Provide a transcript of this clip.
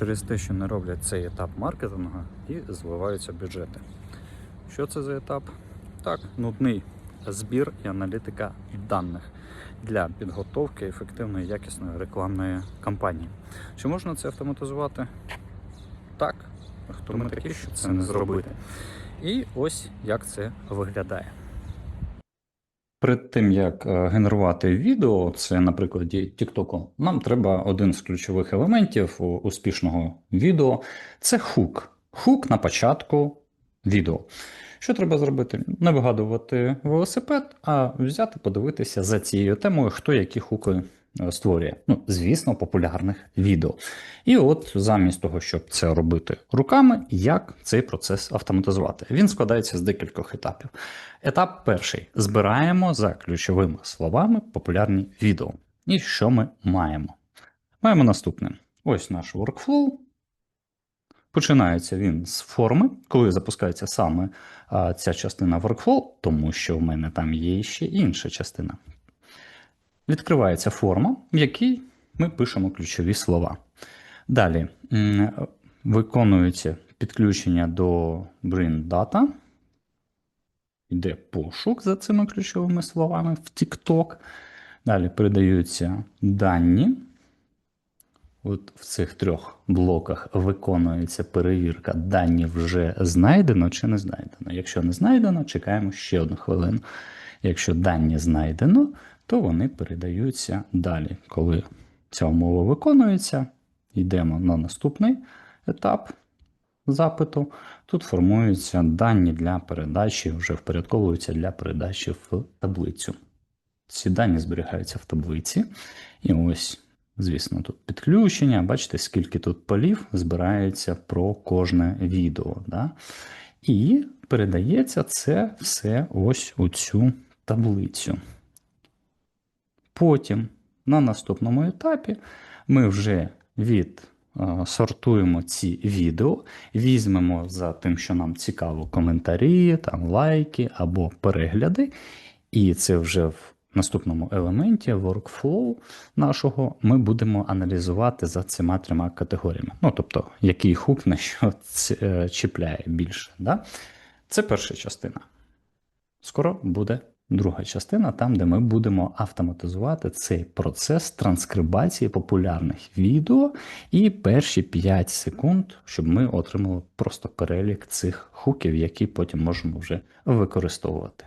через те, що не роблять цей етап маркетингу і зливаються бюджети. Що це за етап? Так, нудний збір і аналітика даних для підготовки ефективної якісної рекламної кампанії. Чи можна це автоматизувати? Так. Хто ми такі, щоб це не зробити? І ось як це виглядає. Перед тим як е, генерувати відео, це на прикладі TikTok, нам треба один з ключових елементів успішного відео це хук. Хук на початку відео. Що треба зробити? Не вигадувати велосипед, а взяти, подивитися за цією темою, хто які хуки створює. Ну, звісно, популярних відео. І от замість того, щоб це робити руками, як цей процес автоматизувати? Він складається з декількох етапів. Етап перший: збираємо за ключовими словами популярні відео. І що ми маємо? Маємо наступне: ось наш workflow. Починається він з форми, коли запускається саме ця частина workflow, тому що в мене там є ще інша частина. Відкривається форма, в якій ми пишемо ключові слова. Далі виконується підключення до Bring. Йде пошук за цими ключовими словами в TikTok. Далі передаються дані. От в цих трьох блоках виконується перевірка, дані вже знайдено чи не знайдено. Якщо не знайдено, чекаємо ще одну хвилину. Якщо дані знайдено, то вони передаються далі. Коли ця умова виконується, йдемо на наступний етап запиту. Тут формуються дані для передачі, вже впорядковуються для передачі в таблицю. Ці дані зберігаються в таблиці. І ось, звісно, тут підключення. Бачите, скільки тут полів збирається про кожне відео. Да? І передається це все ось у цю таблицю. Потім на наступному етапі ми вже від е, сортуємо ці відео, візьмемо за тим, що нам цікаво, коментарі, там, лайки або перегляди, і це вже в наступному елементі workflow нашого ми будемо аналізувати за цими трьома категоріями. Ну, тобто, який хук на що е, чіпляє більше. Да? Це перша частина. Скоро буде друга частина, там, де ми будемо автоматизувати цей процес транскрибації популярних відео і перші 5 секунд, щоб ми отримали просто перелік цих хуків, які потім можемо вже використовувати.